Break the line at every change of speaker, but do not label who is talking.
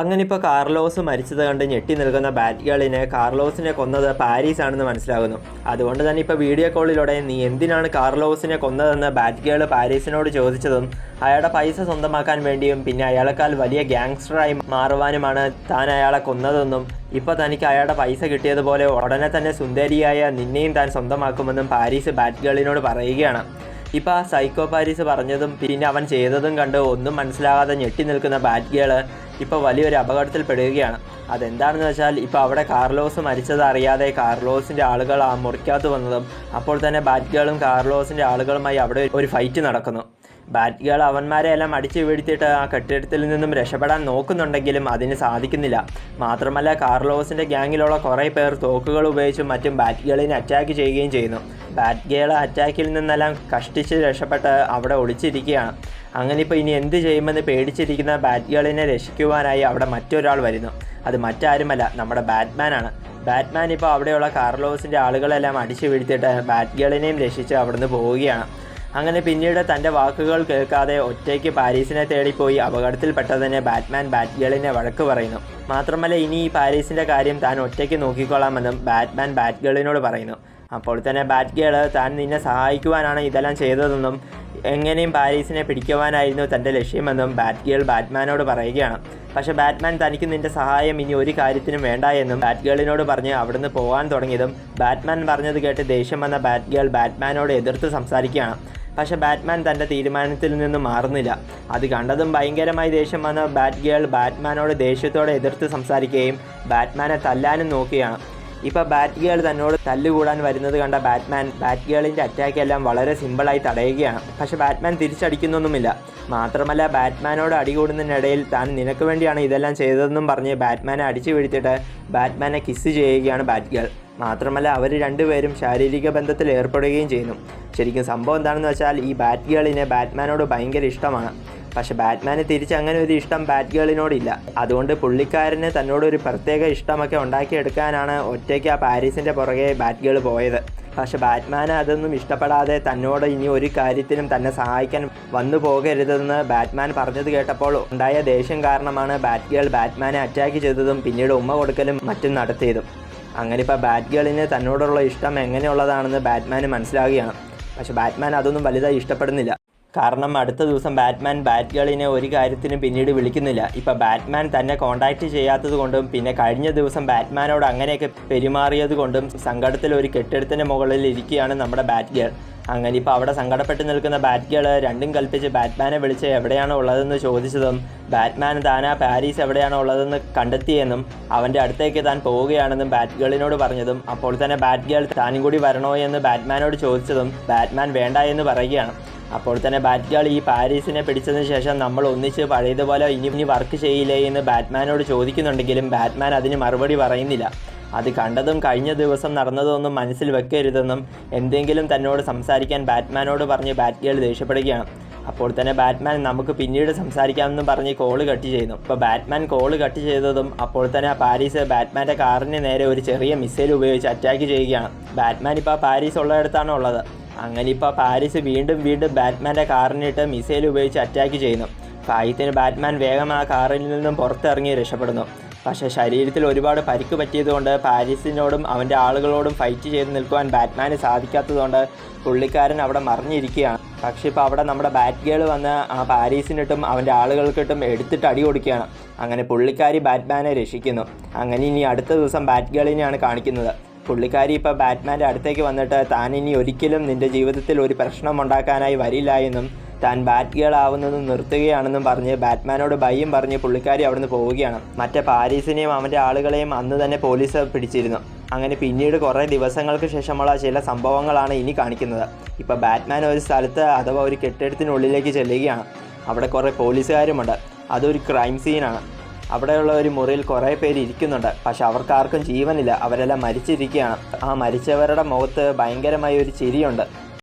അങ്ങനെ ഇപ്പോൾ കാർലോസ് മരിച്ചത് കണ്ട് ഞെട്ടി നിൽക്കുന്ന ബാറ്റ്ഗേളിനെ കാർലോസിനെ കൊന്നത് പാരീസ് ആണെന്ന് മനസ്സിലാകുന്നു. അതുകൊണ്ട് തന്നെ ഇപ്പോൾ വീഡിയോ കോളിലൂടെ നീ എന്തിനാണ് കാർലോസിനെ കൊന്നതെന്ന് ബാറ്റ് ഗേൾ പാരീസിനോട് ചോദിച്ചതും അയാളുടെ പൈസ സ്വന്തമാക്കാൻ വേണ്ടിയും പിന്നെ അയാളെക്കാൾ വലിയ ഗ്യാങ്സ്റ്ററായി മാറുവാനുമാണ് താൻ അയാളെ കൊന്നതെന്നും ഇപ്പോൾ തനിക്ക് അയാളുടെ പൈസ കിട്ടിയതുപോലെ ഉടനെ തന്നെ സുന്ദരിയായ നിന്നെയും താൻ സ്വന്തമാക്കുമെന്നും പാരീസ് ബാറ്റ്ഗേളിനോട് പറയുകയാണ്. ഇപ്പം ആ സൈക്കോ പാരീസ് പറഞ്ഞതും പിന്നെ അവൻ ചെയ്തതും കണ്ട് ഒന്നും മനസ്സിലാകാതെ ഞെട്ടി നിൽക്കുന്ന ബാറ്റ് ഗേൾ ഇപ്പോൾ വലിയൊരു അപകടത്തിൽ പെടുകയാണ്. അതെന്താണെന്ന് വെച്ചാൽ ഇപ്പോൾ അവിടെ കാർലോസ് മരിച്ചത് അറിയാതെ കാർലോസിന്റെ ആളുകൾ ആ മുറിക്കകത്ത് വന്നതും അപ്പോൾ തന്നെ ബാറ്റ് ഗേളും കാർലോസിന്റെ ആളുകളുമായി അവിടെ ഒരു ഫൈറ്റ് നടക്കുന്നു. ബാറ്റ് ഗേൾ അവന്മാരെ എല്ലാം അടിച്ചു വീഴ്ത്തിയിട്ട് ആ കെട്ടിടത്തിൽ നിന്നും രക്ഷപ്പെടാൻ നോക്കുന്നുണ്ടെങ്കിലും അതിന് സാധിക്കുന്നില്ല. മാത്രമല്ല കാർലോസിന്റെ ഗ്യാങ്ങിലുള്ള കുറേ പേർ തോക്കുകൾ ഉപയോഗിച്ചും മറ്റും ബാറ്റ് ഗേളിനെ അറ്റാക്ക് ചെയ്യുകയും ചെയ്യുന്നു. ബാറ്റ് ഗേൾ അറ്റാക്കിൽ നിന്നെല്ലാം കഷ്ടിച്ച് രക്ഷപ്പെട്ട് അവിടെ ഒളിച്ചിരിക്കുകയാണ്. അങ്ങനെ ഇപ്പോൾ ഇനി എന്ത് ചെയ്യുമെന്ന് പേടിച്ചിരിക്കുന്ന ബാറ്റ് ഗേളിനെ രക്ഷിക്കുവാനായി അവിടെ മറ്റൊരാൾ വരുന്നു. അത് മറ്റാരുമല്ല നമ്മുടെ ബാറ്റ്മാനാണ് ബാറ്റ്മാൻ ഇപ്പോൾ അവിടെയുള്ള കാർലോസിന്റെ ആളുകളെല്ലാം അടിച്ചു വീഴ്ത്തിയിട്ട് ബാറ്റ് ഗേളിനെയും രക്ഷിച്ച് അവിടുന്ന് പോവുകയാണ്. അങ്ങനെ പിന്നീട് തന്റെ വാക്കുകൾ കേൾക്കാതെ ഒറ്റയ്ക്ക് പാരീസിനെ തേടിപ്പോയി അപകടത്തിൽപ്പെട്ടതിന് ബാറ്റ്മാൻ ബാറ്റ്ഗേളിനെ വഴക്ക് പറയുന്നു. മാത്രമല്ല ഇനി ഈ പാരീസിന്റെ കാര്യം താൻ ഒറ്റയ്ക്ക് നോക്കിക്കൊള്ളാമെന്നും ബാറ്റ്മാൻ ബാറ്റ്ഗേളിനോട് പറയുന്നു. അപ്പോൾ തന്നെ ബാറ്റ് ഗേൾ താൻ നിന്നെ സഹായിക്കുവാനാണ് ഇതെല്ലാം ചെയ്തതെന്നും എങ്ങനെയും പാരീസിനെ പിടിക്കുവാനായിരുന്നു തന്റെ ലക്ഷ്യമെന്നും ബാറ്റ് ഗേൾ ബാറ്റ്മാനോട് പറയുകയാണ്. പക്ഷെ ബാറ്റ്മാൻ തനിക്ക് നിന്റെ സഹായം ഇനി ഒരു കാര്യത്തിനും വേണ്ട എന്നും ബാറ്റ് ഗേളിനോട് പറഞ്ഞ് അവിടുന്ന് പോകാൻ തുടങ്ങിയതും ബാറ്റ്മാൻ പറഞ്ഞത് കേട്ട് ദേഷ്യം വന്ന ബാറ്റ് ഗേൾ ബാറ്റ്മാനോട് എതിർത്ത് സംസാരിക്കുകയാണ്. പക്ഷേ ബാറ്റ്മാൻ തന്റെ തീരുമാനത്തിൽ നിന്ന് മാറുന്നില്ല. അത് കണ്ടതും ഭയങ്കരമായി ദേഷ്യം വന്ന ബാറ്റ് ഗേൾ ബാറ്റ്മാനോട് ദേഷ്യത്തോടെ എതിർത്ത് സംസാരിക്കുകയും ബാറ്റ്മാനെ തല്ലാനും നോക്കുകയാണ്. ഇപ്പോൾ ബാറ്റ് ഗേൾ തന്നോട് തല്ലുകൂടാൻ വരുന്നത് കണ്ട ബാറ്റ്മാൻ ബാറ്റ് ഗേളിന്റെ അറ്റാക്ക് എല്ലാം വളരെ സിമ്പിളായി തടയുകയാണ്. പക്ഷേ ബാറ്റ്മാൻ തിരിച്ചടിക്കുന്നൊന്നുമില്ല. മാത്രമല്ല ബാറ്റ്മാനോട് അടി അടികൂടുന്നതിനിടയിൽ താൻ നിനക്ക് വേണ്ടിയാണ് ഇതെല്ലാം ചെയ്തതെന്നും പറഞ്ഞ് ബാറ്റ്മാനെ അടിച്ചു വീഴ്ത്തിയിട്ട് ബാറ്റ്മാനെ കിസ് ചെയ്യുകയാണ് ബാറ്റ് ഗേൾ മാത്രമല്ല അവർ രണ്ടുപേരും ശാരീരിക ബന്ധത്തിൽ ഏർപ്പെടുകയും ചെയ്യുന്നു. ശരിക്കും സംഭവം എന്താണെന്ന് വെച്ചാൽ ഈ ബാറ്റ് ഗേളിനെ ബാറ്റ്മാനോട് ഭയങ്കര ഇഷ്ടമാണ്. പക്ഷെ ബാറ്റ്മാന് തിരിച്ച് അങ്ങനെ ഒരു ഇഷ്ടം ബാറ്റ് ഗേളിനോടില്ല. അതുകൊണ്ട് പുള്ളിക്കാരന് തന്നോട് ഒരു പ്രത്യേക ഇഷ്ടമൊക്കെ ഉണ്ടാക്കിയെടുക്കാനാണ് ഒറ്റയ്ക്ക് ആ പാരീസിന്റെ പുറകെ ബാറ്റ് ഗേൾ പോയത്. പക്ഷെ ബാറ്റ്മാന് അതൊന്നും ഇഷ്ടപ്പെടാതെ തന്നോട് ഇനി ഒരു കാര്യത്തിനും തന്നെ സഹായിക്കാൻ വന്നു പോകരുതെന്ന് ബാറ്റ്മാൻ പറഞ്ഞത് കേട്ടപ്പോൾ ഉണ്ടായ ദേഷ്യം കാരണമാണ് ബാറ്റ് ഗേൾ ബാറ്റ്മാനെ അറ്റാക്ക് ചെയ്തതും പിന്നീട് ഉമ്മ കൊടുക്കലും മറ്റും നടത്തിയതും. അങ്ങനെ ഇപ്പോൾ ബാറ്റ് ഗേളിന് തന്നോടുള്ള ഇഷ്ടം എങ്ങനെയുള്ളതാണെന്ന് ബാറ്റ്മാന് മനസ്സിലാവുകയാണ്. പക്ഷെ ബാറ്റ്മാൻ അതൊന്നും വലുതായി ഇഷ്ടപ്പെടുന്നില്ല. കാരണം അടുത്ത ദിവസം ബാറ്റ്മാൻ ബാറ്റ് ഗേളിനെ ഒരു കാര്യത്തിനും പിന്നീട് വിളിക്കുന്നില്ല. ഇപ്പം ബാറ്റ്മാൻ തന്നെ കോൺടാക്റ്റ് ചെയ്യാത്തത് കൊണ്ടും പിന്നെ കഴിഞ്ഞ ദിവസം ബാറ്റ്മാനോട് അങ്ങനെയൊക്കെ പെരുമാറിയത് കൊണ്ടും സങ്കടത്തിൽ ഒരു കെട്ടിടത്തിന്റെ മുകളിൽ ഇരിക്കുകയാണ് നമ്മുടെ ബാറ്റ് ഗേൾ അങ്ങനെ ഇപ്പോൾ അവിടെ സങ്കടപ്പെട്ട് നിൽക്കുന്ന ബാറ്റ് ഗേൾ രണ്ടും കൽപ്പിച്ച് ബാറ്റ്മാനെ വിളിച്ച് എവിടെയാണ് ഉള്ളതെന്ന് ചോദിച്ചതും ബാറ്റ്മാൻ ആ പാരീസ് എവിടെയാണ് ഉള്ളതെന്ന് കണ്ടെത്തിയെന്നും അവന്റെ അടുത്തേക്ക് താൻ പോവുകയാണെന്നും ബാറ്റ് ഗേളിനോട് പറഞ്ഞതും അപ്പോൾ തന്നെ ബാറ്റ്ഗേൾ താനും കൂടി വരണോ എന്ന് ബാറ്റ്മാനോട് ചോദിച്ചതും ബാറ്റ്മാൻ വേണ്ട എന്ന് പറയുകയാണ്. അപ്പോൾ തന്നെ ബാറ്റ്ഗാൾ ഈ പാരീസിനെ പിടിച്ചതിന് ശേഷം നമ്മൾ ഒന്നിച്ച് പഴയതുപോലെ ഇനി ഇനി വർക്ക് ചെയ്യില്ലേ എന്ന് ബാറ്റ്മാനോട് ചോദിക്കുന്നുണ്ടെങ്കിലും ബാറ്റ്മാൻ അതിന് മറുപടി പറയുന്നില്ല. അത് കണ്ടതും കഴിഞ്ഞ ദിവസം നടന്നതൊന്നും മനസ്സിൽ വെക്കരുതെന്നും എന്തെങ്കിലും തന്നോട് സംസാരിക്കാൻ ബാറ്റ്മാനോട് പറഞ്ഞ് ബാറ്റ്ഗേൾ ദേഷ്യപ്പെടുകയാണ്. അപ്പോൾ തന്നെ ബാറ്റ്മാൻ നമുക്ക് പിന്നീട് സംസാരിക്കാമെന്നും പറഞ്ഞ് കോൾ കട്ട് ചെയ്യുന്നു. അപ്പോൾ ബാറ്റ്മാൻ കോൾ കട്ട് ചെയ്തതും അപ്പോൾ തന്നെ ആ പാരീസ് ബാറ്റ്മാന്റെ കാറിന് നേരെ ഒരു ചെറിയ മിസൈൽ ഉപയോഗിച്ച് അറ്റാക്ക് ചെയ്യുകയാണ്. ബാറ്റ്മാൻ ഇപ്പോൾ ആ പാരീസ് ഉള്ളിടത്താണ് ഉള്ളത്. അങ്ങനെ ഇപ്പോൾ പാരീസ് വീണ്ടും വീണ്ടും ബാറ്റ്മാന്റെ കാറിനിട്ട് മിസൈൽ ഉപയോഗിച്ച് അറ്റാക്ക് ചെയ്യുന്നു. ഫായത്തിന് ബാറ്റ്മാൻ വേഗം ആ കാറിൽ നിന്നും പുറത്തിറങ്ങി രക്ഷപ്പെടുന്നു. പക്ഷേ ശരീരത്തിൽ ഒരുപാട് പരിക്ക് പറ്റിയതുകൊണ്ട് പാരീസിനോടും അവന്റെ ആളുകളോടും ഫൈറ്റ് ചെയ്ത് നിൽക്കുവാൻ ബാറ്റ്മാന് സാധിക്കാത്തതുകൊണ്ട് പുള്ളിക്കാരൻ അവിടെ മറിഞ്ഞിരിക്കുകയാണ്. പക്ഷേ ഇപ്പോൾ അവിടെ നമ്മുടെ ബാറ്റ് ഗേൾ വന്ന് ആ പാരീസിനിട്ടും അവന്റെ ആളുകൾക്കിട്ടും എടുത്തിട്ട് അടി കൊടുക്കുകയാണ്. അങ്ങനെ പുള്ളിക്കാരി ബാറ്റ്മാനെ രക്ഷിക്കുന്നു. അങ്ങനെ ഇനി അടുത്ത ദിവസം ബാറ്റ് ഗേളിനെയാണ് കാണിക്കുന്നത്. പുള്ളിക്കാരി ഇപ്പോൾ ബാറ്റ്മാന്റെ അടുത്തേക്ക് വന്നിട്ട് താൻ ഇനി ഒരിക്കലും നിന്റെ ജീവിതത്തിൽ ഒരു പ്രശ്നം ഉണ്ടാക്കാനായി വരില്ല എന്നും താൻ ബാറ്റ് ഗേൾ ആവുന്നത് നിർത്തുകയാണെന്നും പറഞ്ഞ് ബാറ്റ്മാനോട് ഭയം പറഞ്ഞ് പുള്ളിക്കാരി അവിടുന്ന് പോവുകയാണ്. മറ്റേ പാരീസിനെയും അവന്റെ ആളുകളെയും അന്ന് തന്നെ പോലീസ് പിടിച്ചിരുന്നു. അങ്ങനെ പിന്നീട് കുറേ ദിവസങ്ങൾക്ക് ശേഷമുള്ള ചില സംഭവങ്ങളാണ് ഇനി കാണിക്കുന്നത്. ഇപ്പോൾ ബാറ്റ്മാൻ ഒരു സ്ഥലത്ത് അഥവാ ഒരു കെട്ടിടത്തിനുള്ളിലേക്ക് ചെല്ലുകയാണ്. അവിടെ കുറേ പോലീസുകാരുമുണ്ട്. അതൊരു ക്രൈം സീനാണ്. അവിടെയുള്ള ഒരു മുറിയിൽ കുറേ പേര് ഇരിക്കുന്നുണ്ട്. പക്ഷെ അവർക്കാർക്കും ജീവനില്ല. അവരെല്ലാം മരിച്ചിരിക്കുകയാണ്. ആ മരിച്ചവരുടെ മുഖത്ത് ഭയങ്കരമായ ഒരു ചിരിയുണ്ട്.